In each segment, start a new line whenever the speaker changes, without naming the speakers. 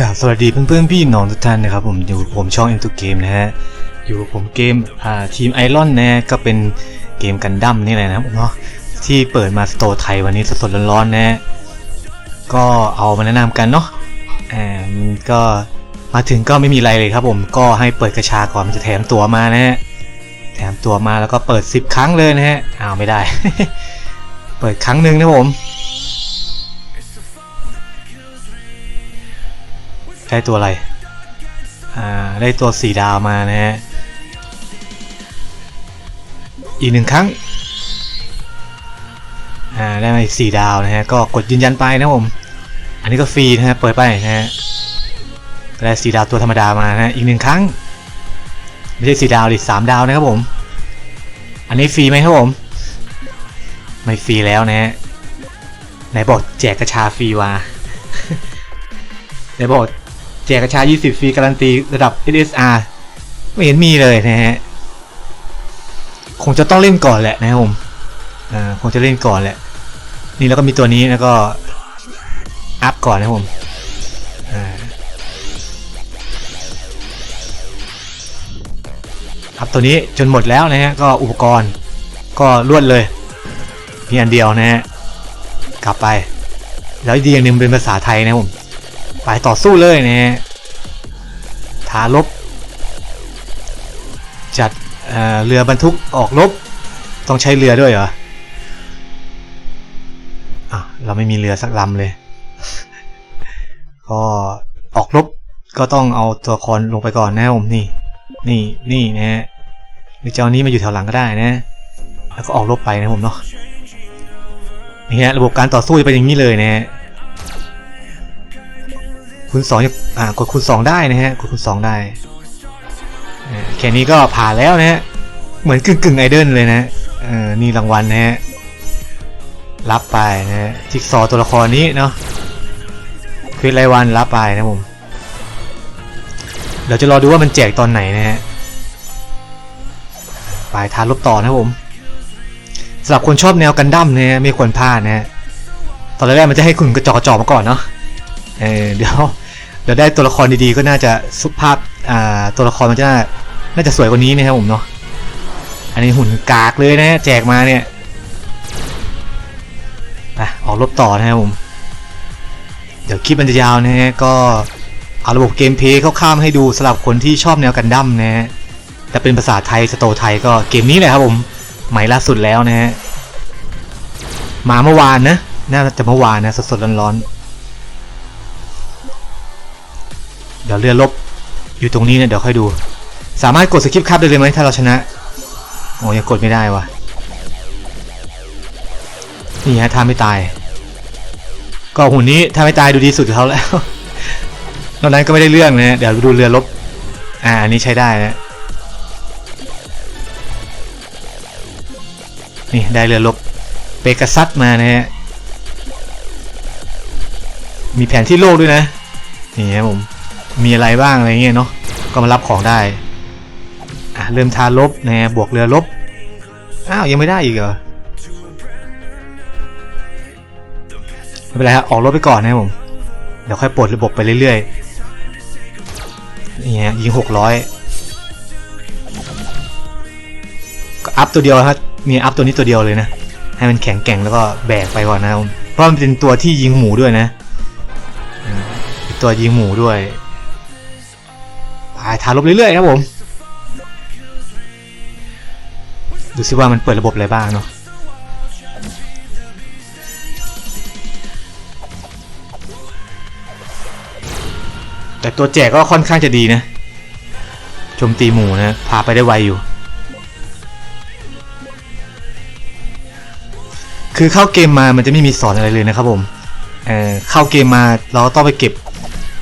กราบสวัสดีเพื่อนๆพี่น้องทุกท่านนะครับผมอยู่ผมช่อง M2 Game นะฮะอยู่ผมเกมอ่าทีมไอรอนนะก็เป็นเกมกันดั้มนี่แหละนะครับผมเนาะที่เปิดมาสโตร์ไทยวันนี้สดๆร้อนๆนะฮะก็เอามาแนะนำกันเนาะอ่ามันก็มาถึงก็ไม่มีอะไรเลยครับผมก็ให้เปิดกระชาก่อนมันจะแถมตั๋วมานะฮะแถมตั๋วมาแล้วก็เปิด 10 ครั้งเลยนะฮะอ้าวไม่ได้ เปิดครั้งหนึ่งนะผม ได้ตัวอะไร อ่า ได้ตัวสีดาวมานะฮะ อีกหนึ่งครั้ง อ่า ได้มาอีกสี่ดาวนะฮะ ก็กดยืนยันไปนะผม อันนี้ก็ฟรีนะฮะ เปิดไปนะฮะ ได้สีดาวตัวธรรมดามานะฮะ อีกหนึ่งครั้ง ไม่ใช่สีดาวดิสามดาวนะครับผม อันนี้ฟรีไหมครับผม ไม่ฟรีแล้วนะฮะ ไหนบอกแจกกระชาฟรีวะไหนบอก แจกกระชา 20 ฟรี การันตีระดับ SSR ไม่เห็นมีเลยนะฮะ คงจะต้องเล่นก่อนแหละนะครับผม อ่า คงจะเล่นก่อนแหละ นี่แล้วก็มีตัวนี้แล้วก็ อัพก่อนนะครับผม อ่า อัพตัวนี้จนหมดแล้วนะฮะ ก็อุปกรณ์ก็รวดเลย มีอันเดียวนะฮะ กลับไป แล้วอีกอย่างหนึ่งเป็นภาษาไทยนะครับผม ไปต่อสู้เลยนะฮะทารบ จัดเเรือบรรทุกออกรบ ต้องใช้เรือด้วยเหรออะเราไม่มีเรือสักลำเลย ก็ออกรบก็ต้องเอาตัวละครลงไปก่อนนะผมนี่ นี่นี่นะฮะหรือเจะเอานี้มาอยู่แถวหลังก็ได้นะ แล้วก็ออกรบไปนะผมเนาะนี่ฮะระบบการต่อสู้จะเป็นอย่างนี้เลยนะฮะ คูณสองอ่ากดคูณสองได้นะฮะกดคูณสองได้แค่นี้ก็ผ่านแล้วนะฮะเหมือนกึ่งกึ่งไอเดิลเลยนะเออนี่รางวัลนะฮะรับไปนะฮะจิ๊กซอตัวละครนี้เนาะควิดรายวันรับไปนะผมเดี๋ยวจะรอดูว่ามันแจกตอนไหนนะฮะไปทานลบต่อนะผมสำหรับคนชอบแนวกันดั้มนะฮะไม่ควรพลาดนะฮะตอนแรกมันจะให้คุณกระจอกจอมาก่อนเนาะเออเดี๋ยว เดี๋ยวได้ตัวละครดีๆก็น่าจะสุภาพอ่าตัวละครมันจะน่าน่าจะสวยกว่านี้นะครับผมเนาะอันนี้หุ่นกากเลยนะแจกมาเนี่ยไปออกรบต่อนะครับผมเดี๋ยวคลิปมันจะยาวนะฮะก็เอาระบบเกมเพย์เข้าๆมาให้ดูสำหรับคนที่ชอบแนวกันดั้มนะฮะแต่เป็นภาษาไทยสโตไทยก็เกมนี้แหละครับผมใหม่ล่าสุดแล้วนะฮะมาเมื่อวานนะน่าจะเมื่อวานนะสดๆร้อนๆ เดี๋ยวเรือลบอยู่ตรงนี้เนี่ยเดี๋ยวค่อยดู สามารถกดสกิปคับได้เลยไหมถ้าเราชนะโอ้ยังกดไม่ได้วะนี่ฮะท่าไม่ตาย ก็หุ่นนี้ถ้าไม่ตายดูดีสุดเขาแล้วนอกนั้นก็ไม่ได้เรื่องนะเดี๋ยวดูเรือลบ อ่าอันนี้ใช้ได้นะนี่ได้เรือลบเปกซัสมานะฮะมีแผนที่โลกด้วยนะนี่ครับผม มีอะไรบ้างอะไรเงี้ยเนาะก็มารับของได้อะเริ่มทานลบนะฮะบวกเรือลบอ้าวยังไม่ได้อีกเหรอไม่เป็นไรฮะออกรถไปก่อนนะผมเดี๋ยวค่อยปลดระบบไปเรื่อยๆนี่ฮะยิงหกร้อยก็อัพตัวเดียวครับมีอัพตัวนี้ตัวเดียวเลยนะ ให้มันแข็งแกร่งแล้วก็แบกไปก่อนนะครับผมเพราะมันเป็นตัวที่ยิงหมูด้วยนะตัวยิงหมูด้วย ทาลบเรื่อยๆครับผม ดูซิว่ามันเปิดระบบอะไรบ้างเนาะแต่ตัวแจกก็ค่อนข้างจะดีนะโจมตีหมูนะพาไปได้ไวอยู่ คือเข้าเกมมามันจะไม่มีสอนอะไรเลยนะครับผมเเข้าเกมมาเราก็ต้องไปเก็บ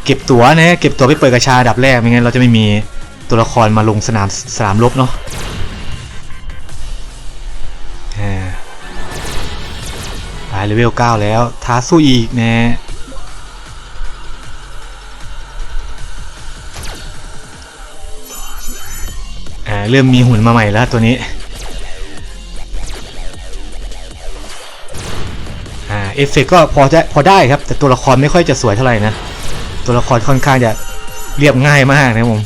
เก็บตั๋วนะเก็บตั๋วไปเปิดกระชาดับแรกไม่งั้นเราจะไม่มีตัวละครมาลงสนามสนามรบเนาะไปเลเวล 9 แล้ว ท้าสู้อีกนะเริ่มมีหุ่นมาใหม่แล้วตัวนี้เอฟเฟกก็พอจะพอได้ครับ แต่ตัวละครไม่ค่อยจะสวยเท่าไหร่นะ ตัวละครค่อนข้างจะเรียบง่ายมากนะผม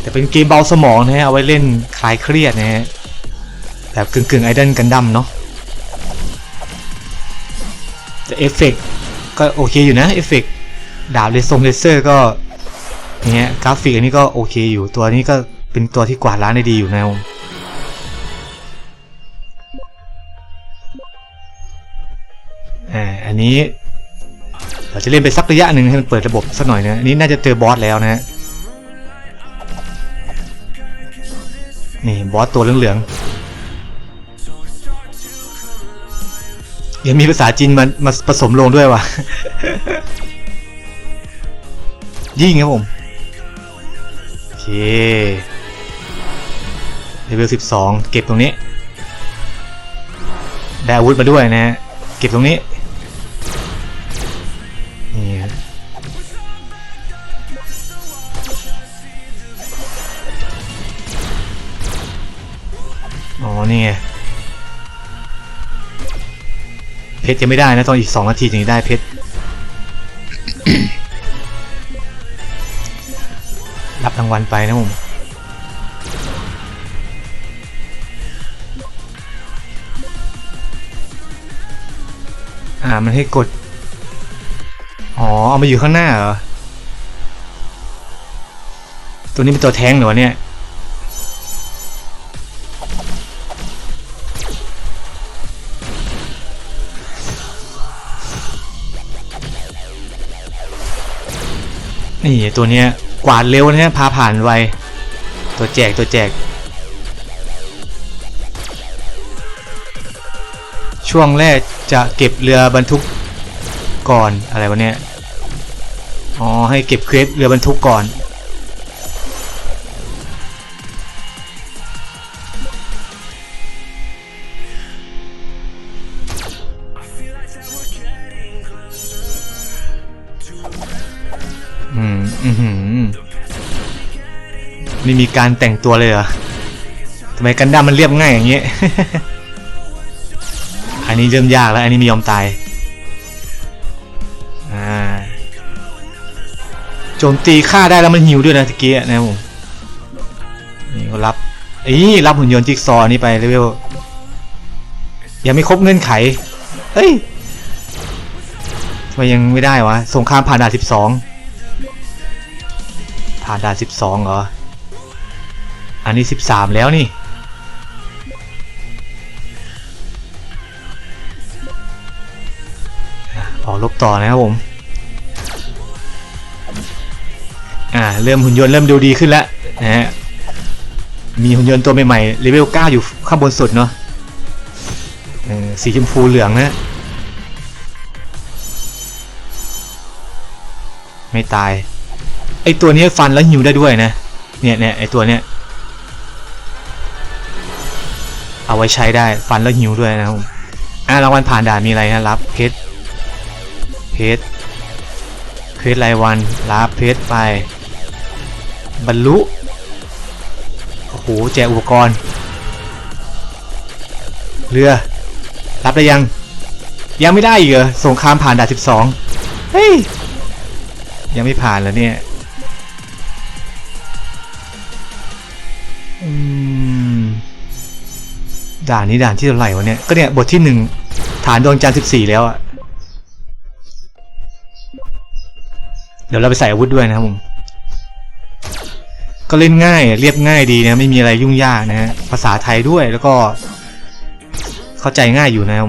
แต่เป็นเกมเบาสมองนะฮะเอาไว้เล่นคลายเครียดนะฮะ แบบกึ่งกึ่งไอดอลกันดั้มเนาะแต่เอฟเฟกต์ก็โอเคอยู่นะเอฟเฟกต์ดาบเลซงเลเซอร์ก็เนี้ยกราฟิกอันนี้ก็โอเคอยู่ตัวนี้ก็เป็นตัวที่กวาดล้านได้ดีอยู่นะผมอ่าอันนี้ เราจะเล่นไปสักระยะหนึ่งให้มันเปิดระบบสักหน่อยนะอันนี้น่าจะเจอบอสแล้วนะฮะนี่บอสตัวเหลืองๆยังมีภาษาจีนมามาผสมลงด้วยวะยิ่งครับผมโอเคเลเวลสิบสองเก็บตรงนี้ได้อาวุธมาด้วยนะฮะเก็บตรงนี้ นี่ไงเพชรยังไม่ได้นะต้องอีกสองนาทีถึงจะได้เพชรรับรางวัลไปนะผมอ่ามันให้กด อ๋อ เอามาอยู่ข้างหน้าเหรอ ตัวนี้เป็นตัวแท้งเหรอเนี่ย นี่ตัวเนี้ยกวาดเร็วนะฮะพาผ่านไวตัวแจกตัวแจก ช่วงแรกจะเก็บเรือบรรทุกก่อนอะไรวะเนี่ยอ๋อให้เก็บเครปเรือบรรทุกก่อน อืมอือหือไม่มีการแต่งตัวเลยเหรอทำไมกันดั้มมันเรียบง่ายอย่างเงี้ย อันนี้เริ่มยากแล้ว อันนี้ไม่ยอมตาย อ่า โจมตีฆ่าได้แล้วมันหิวด้วยนะตะกี้อะนะผมนี่ก็รับอีรับหุ่นยนต์จิ๊กซอว์นี่ไปเลเวลยังไม่ครบเงื่อนไข เฮ้ยทำไมยังไม่ได้วะ สงครามผ่านด่านสิบสอง ผ่านด่านสิบสองเหรอ อันนี้สิบสามแล้วนี่ ออกลบต่อนะครับผม อ่า เริ่มหุ่นยนต์เริ่มดูดีขึ้นแล้วนะฮะ มีหุ่นยนต์ตัวใหม่ๆเลเวล9อยู่ข้างบนสุดเนาะสีชมพูเหลืองนะไม่ตาย ไอตัวนี้ฟันแล้วหิวได้ด้วยนะ เนี่ยเนี่ยไอตัวเนี้ย เอาไว้ใช้ได้ฟันแล้วหิวด้วยนะครับอ่ารางวัลผ่านด่านมีอะไรนะรับเพชรเพชรเพชรรายวันรับเพชรไป บรรลุโอ้โหแจกอุปกรณ์ เรือ รับได้ยัง ยังไม่ได้อีกเหรอสงครามผ่านด่าน12 เฮ้ย ยังไม่ผ่านแล้วเนี่ย ด่านนี้ด่านที่เท่าไหร่วะเนี่ย ก็เนี่ยบทที่หนึ่งฐานดวงจันทร์14แล้วอะเดี๋ยวเราไปใส่อาวุธด้วยนะครับผม ก็เล่นง่ายเรียบง่ายดีนะไม่มีอะไรยุ่งยากนะฮะภาษาไทยด้วยแล้วก็ เข้าใจง่ายอยู่นะครับ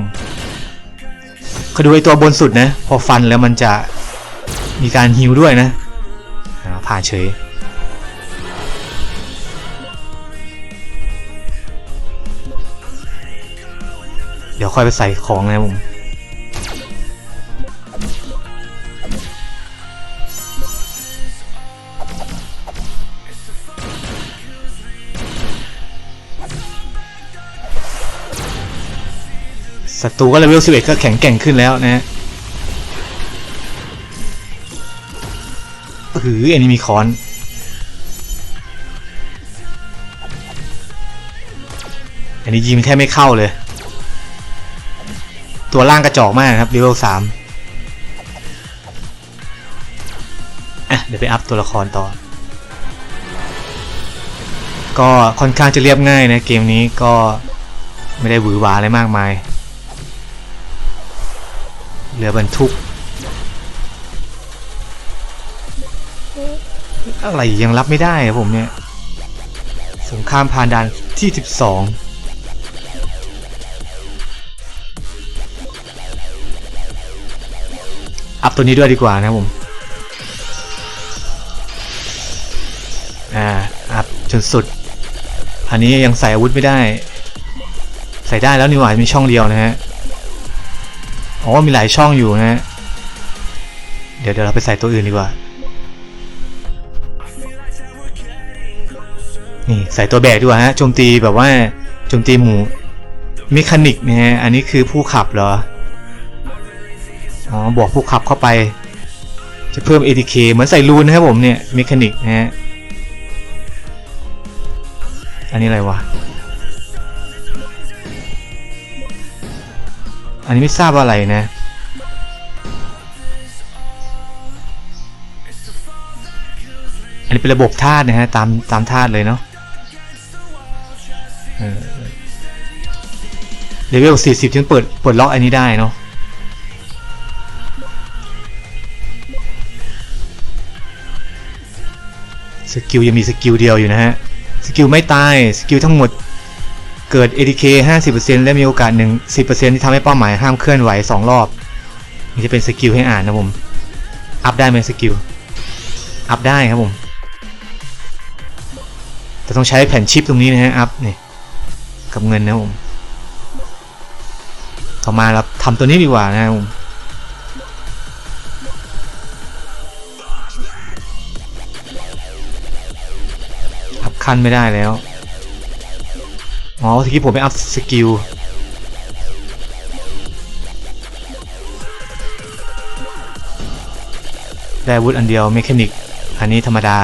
เขาดูไอตัวบนสุดนะ พอฟันแล้วมันจะมีการฮิวด้วยนะอ่าผ่านเฉย ดี๋ยวค่อยไปใส่ของนะผมศัตรูก็เลเวล11 ก็แข็งแกร่งขึ้นแล้วนะฮะหืออันนี้มีค้อนอันนี้ยิงแทบไม่เข้าเลย ตัวล่างกระจอกมากครับเลเวล3อะเดี๋ยวไปอัพตัวละครต่อ ก็ค่อนข้างจะเรียบง่ายนะเกมนี้ก็ไม่ได้หวือหวาอะไรมากมายเหลือบรรทุก อะไรยังรับไม่ได้อะผมเนี่ย สงครามผ่านด่านที่ 12 อัพตัวนี้ด้วยดีกว่านะผมอ่าอัพจนสุด อันนี้ยังใส่อาวุธไม่ได้ ใส่ได้แล้วนี่หว่ามีช่องเดียวนะฮะอ๋อมีหลายช่องอยู่นะฮะเดี๋ยวเดี๋ยวเราไปใส่ตัวอื่นดีกว่านี่ใส่ตัวแบกดีกว่าฮะโจมตีแบบว่าโจมตีหมู่เมคานิกนะฮะอันนี้คือผู้ขับเหรอ อ๋อบวกผู้ขับเข้าไป จะเพิ่ม ATK เหมือนใส่รูนนะครับผมเนี่ยเมคานิกนะฮะอันนี้อะไรวะ อันนี้ไม่ทราบอะไรนะอันนี้เป็นระบบธาตุนะฮะตามตามธาตุเลยเนาะเออเลเวล40 ถึงเปิดเปิดล็อกอันนี้ได้เนาะ สกิลยังมีสกิลเดียวอยู่นะฮะ สกิลไม่ตาย สกิลทั้งหมดเกิด ADK 50%และมีโอกาสหนึ่ง10%ที่ทำให้เป้าหมายห้ามเคลื่อนไหว 2 รอบนี่จะเป็นสกิลให้อ่านนะผม อัพได้ไหมสกิล อัพได้ครับผม แต่ต้องใช้แผ่นชิปตรงนี้นะฮะ อัพนี่กับเงินนะผม ต่อมาเราทำตัวนี้ดีกว่านะครับผม ขั้นไม่ได้แล้ว อ๋อทีกี้ผมไปอัพสกิลได้วุธอันเดียวเมคานิก อันนี้ธรรมดา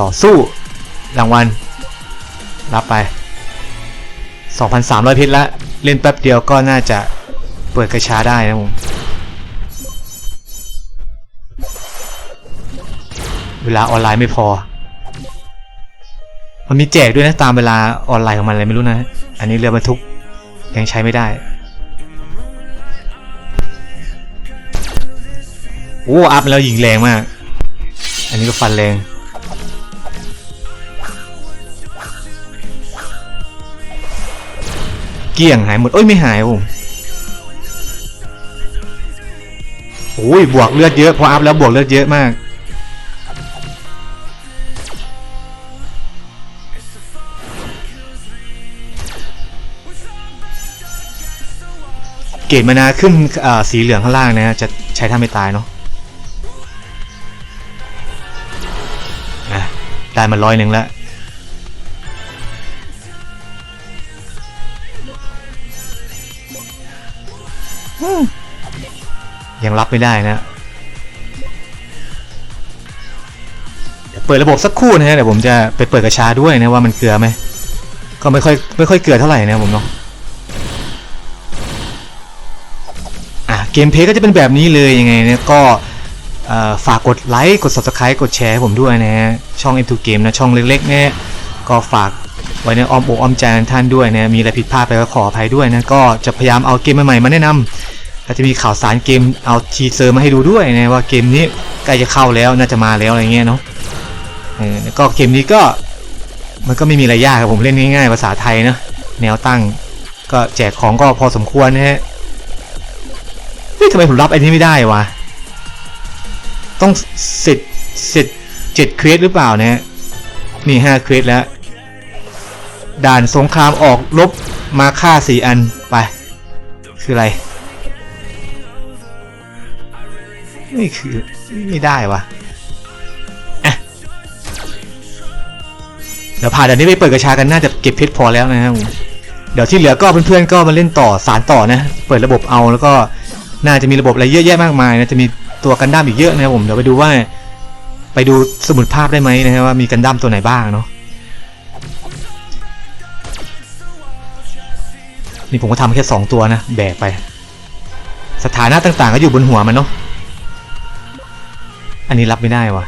ต่อสู้รางวัล รับไป 2,300พชรละ เล่นแป๊บเดียวก็น่าจะเปิดกระชาได้นะผม เวลาออนไลน์ไม่พอ มันมีแจกด้วยนะตามเวลาออนไลน์ของมันอะไรไม่รู้นะ อันนี้เรือบรรทุกยังใช้ไม่ได้ โอ้อัพแล้วยิงแรงมาก อันนี้ก็ฟันแรงเกลี้ยงหายหมด เอ้ยไม่หายผมโอ้ยบวกเลือดเยอะพออัพแล้วบวกเลือดเยอะมาก เกรดมานาขึ้นสีเหลืองข้างล่างนะจะใช้ท่าไม่ตายเนาะอะได้มาร้อยหนึ่งแล้วยังรับไม่ได้นะเดี๋ยวเปิดระบบสักครู่นะฮะเดี๋ยวผมจะไปเปิดกระชาด้วยนะว่ามันเกลือไหมก็ไม่ค่อยไม่ค่อยเกลือเท่าไหร่นะผมเนาะ เกมเพย์ก็จะเป็นแบบนี้เลยยังไงเนี่ยก็ฝากกดไลค์กด subscribe กดแชร์ให้ผมด้วยนะฮะช่อง M2 Game นะช่องเล็กๆเนี่ยก็ฝากไว้ในอ้อมอกอ้อมใจท่านด้วยนะมีอะไรผิดพลาดไปก็ขออภัยด้วยนะก็จะพยายามเอาเกมใหม่ๆมาแนะนำแล้วจะมีข่าวสารเกมเอาทีเซอร์มาให้ดูด้วยนะว่าเกมนี้ใกล้จะเข้าแล้วน่าจะมาแล้วอะไรเงี้ยเนาะก็เกมนี้ก็มันก็ไม่มีอะไรยากครับผมเล่นง่ายๆภาษาไทยนะแนวตั้งก็แจกของก็พอสมควรนะฮะ ฮ้ยทำไมผมรับไอ้นี้ไม่ได้วะ ต้องเสร็จเสร็จเจ็ดเควสหรือเปล่าเนะฮะนี่ห้าเควสแล้ว ด่านสงครามออกลบมาฆ่าสี่อันไป คืออะไร นี่คือไม่ได้วะอะเดี๋ยวผ่านด่านนี้ไปเปิดกระชากันน่าจะเก็บเพชรพอแล้วนะครับผมเดี๋ยวที่เหลือก็เพื่อนๆก็มาเล่นต่อสารต่อนะ เปิดระบบเอาแล้วก็ น่าจะมีระบบอะไรเยอะแยะมากมายนะจะมีตัวกันดั้มอีกเยอะนะครับผมเดี๋ยวไปดูว่า ไปดูสมุดภาพได้ไหมนะครับว่ามีกันดั้มตัวไหนบ้างเนาะนี่ผมก็ทำแค่สองตัวนะ แบกไป สถานะต่างๆ ก็อยู่บนหัวมันเนาะอันนี้รับไม่ได้วะ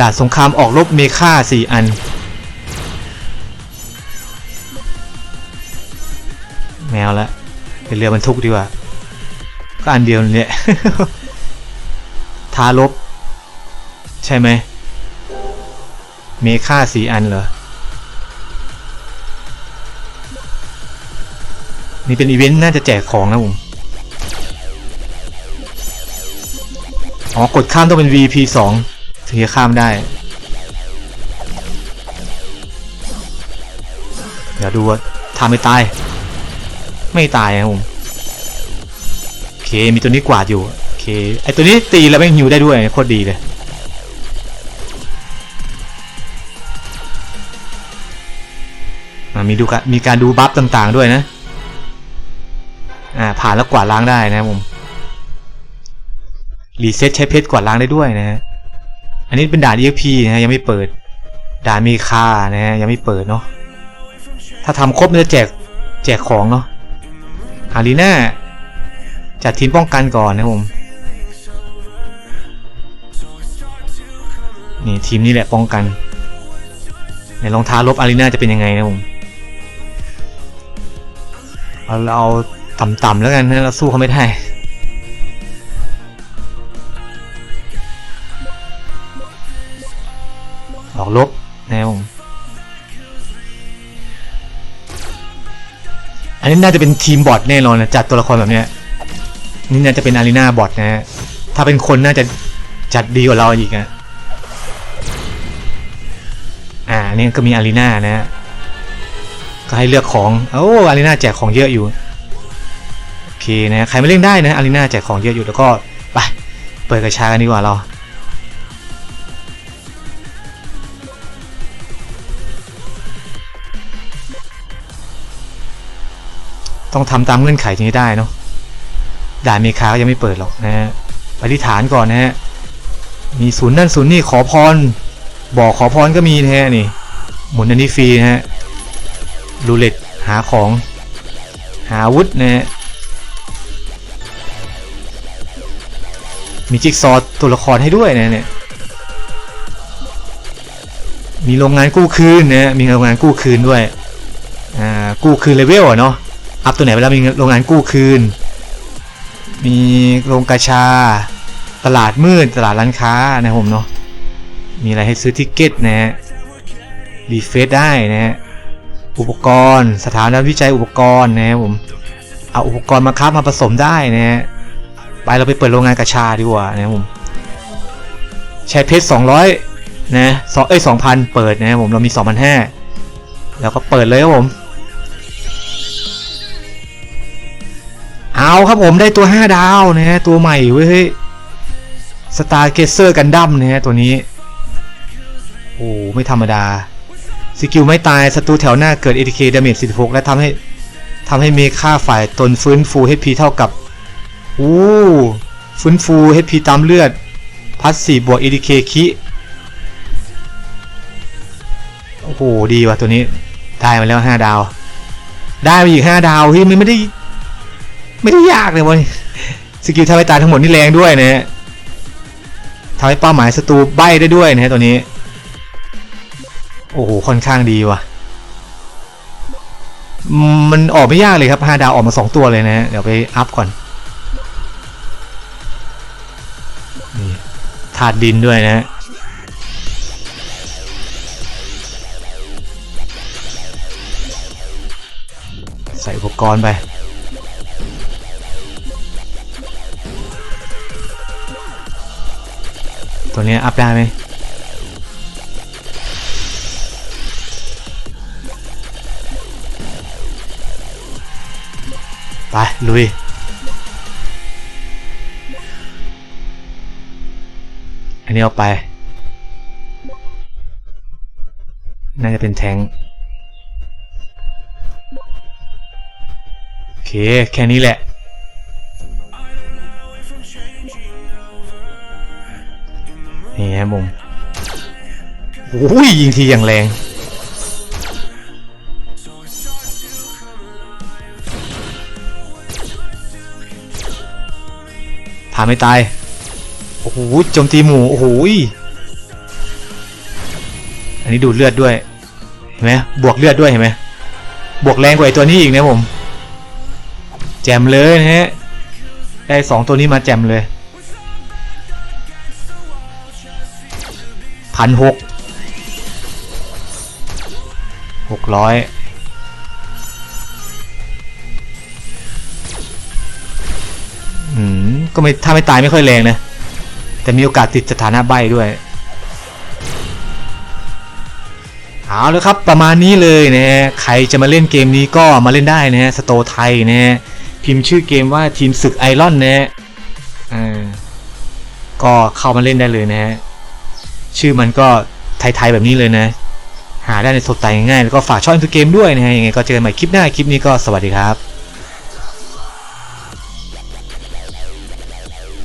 ดาบสงครามออกรบเมค่าสี่อัน เป็นเรือบรรทุกดีกว่า ก็อันเดียวเนี่ยทารบ ใช่ไหมเมค่าสีอันเหรอ นี่เป็นอีเวนต์น่าจะแจกของนะผม อ๋อ กดข้ามต้องเป็น VP 2ถึงจะข้ามได้ เดี๋ยวดูว่าทำไม่ตาย ไม่ตายนะผมโอเคมีตัวนี้กวาดอยู่โอเคไอตัวนี้ตีแล้วแม่งฮิวได้ด้วยโคตรดีเลยอ่ามีดูกะมีการดูบัฟต่างๆด้วยนะอ่าผ่านแล้วกวาดล้างได้นะผมรีเซ็ตใช้เพชรกวาดล้างได้ด้วยนะฮะอันนี้เป็นด่าน EXP นะฮะยังไม่เปิด ด่านมีค่านะฮะยังไม่เปิดเนาะถ้าทำครบเนี่ยจะแจกแจกของเนาะ อารีน่าจัดทีมป้องกันก่อนนะผม นี่ทีมนี้แหละป้องกันในรองท้าลบอารีนาจะเป็นยังไงนะผม เอาเราเอาต่ำๆแล้วกันนะเราสู้เขาไม่ได้ นี้น่าจะเป็นทีมบอทแน่นอนนะจัดตัวละครแบบเนี้ยนี่น่าจะเป็นอารีนาบอทนะฮะถ้าเป็นคนน่าจะจัดดีกว่าเราอีกนะอ่าอันนี่ก็มีอารีนานะฮะก็ให้เลือกของโอ้อารีนาแจกของเยอะอยู่โอเคนะใครไม่เล่นได้นะอารีนาแจกของเยอะอยู่แล้วก็ไปเปิดกระชากันดีกว่าเรา ต้องทำตามเงื่อนไขนี้ได้เนาะด่านเมคาก็ยังไม่เปิดหรอกนะฮะไปที่ฐานก่อนนะฮะมีศูนย์นั่นศูนย์นี่ขอพร บอกขอพรก็มีนะฮะนี่ หมุนอันนี้ฟรีนะฮะรูเล็ตหาของ หาวุธนะฮะมีจิ๊กซอว์ตัวละครให้ด้วยนะเนี่ยมีโรงงานกู้คืนนะฮะมีโรงงานกู้คืนด้วย อ่า กู้คืนเลเวลอะเนาะ อัพตัวไหนไปแล้วมีโรงงานกู้คืน มีโรงกาชา ตลาดมืด ตลาดร้านค้านะผมเนาะ มีอะไรให้ซื้อทิกเก็ตนะฮะ รีเฟซได้นะฮะ อุปกรณ์ สถานวิจัยอุปกรณ์นะครับผม เอาอุปกรณ์มาคับมาผสมได้นะฮะ ไปเราไปเปิดโรงงานกาชาดีกว่านะครับผม ใช้เพชร200นะสองเอ้ย2,000เปิดนะครับผม เรามี2,500แล้วก็เปิดเลยครับผม เอาครับผมได้ตัว 5 ดาวนะฮะตัวใหม่เว้ยเฮ้ยสตาร์เกเซอร์กันดั้มนะฮะตัวนี้ โอ้ไม่ธรรมดา สกิลไม่ตายศัตรูแถวหน้าเกิด ATK Damage 46และทำให้ทำให้เมค่าฝ่ายตนฟื้นฟู HP เท่ากับอู้ฟื้นฟู HP ตามเลือด พัสสีบวก ATK คิโอ้โห ดีว่ะตัวนี้ ได้มาแล้ว 5 ดาว ได้มาอีก 5 ดาวเฮ้ยมันไม่ได้ ไม่ได้ยากเลยวันสกิลทำให้ตายทั้งหมดนี่แรงด้วยนะฮะทำให้เป้าหมายศัตรูใบได้ด้วยนะฮะตัวนี้ โอ้โหค่อนข้างดีว่ะ มันออกไม่ยากเลยครับ5ดาวออกมา2ตัวเลยนะฮะเดี๋ยวไปอัพก่อนนี่ถาดดินด้วยนะฮะใส่อุปกรณ์ไป ตัวนี้อัพได้ไหมไปลุยอันนี้เอาไป น่าจะเป็นแทงโอเค แค่นี้แหละ มุโอ้ยยิงทีอย่างแรง ผ่าไม่ตาย โอ้โหจมตีหมู่ โอ้โหอันนี้ดูดเลือดด้วย เห็นไหมบวกเลือดด้วยเห็นไหมบวกแรงกว่าไอตัวนี้อีกนะผม แจมเลยนะฮะ ได้สองตัวนี้มาแจมเลย พันหกหกร้อยอืม ก็ไม่ถ้าไม่ตายไม่ค่อยแรงนะ แต่มีโอกาสติดสถานะใบด้วยเอาแล้วครับประมาณนี้เลยนะฮะใครจะมาเล่นเกมนี้ก็มาเล่นได้นะฮะสโตไทยนะฮะพิมพ์ชื่อเกมว่าทีมศึกไอรอนนะฮะอ่าก็เข้ามาเล่นได้เลยนะฮะ ชื่อมันก็ไทยๆแบบนี้เลยนะ หาได้ในสดไตง่ายแล้วก็ฝากช่องทุกเกมด้วยนะฮะยังไงก็เจอกันใหม่คลิปหน้าคลิปนี้ก็สวัสดีครับ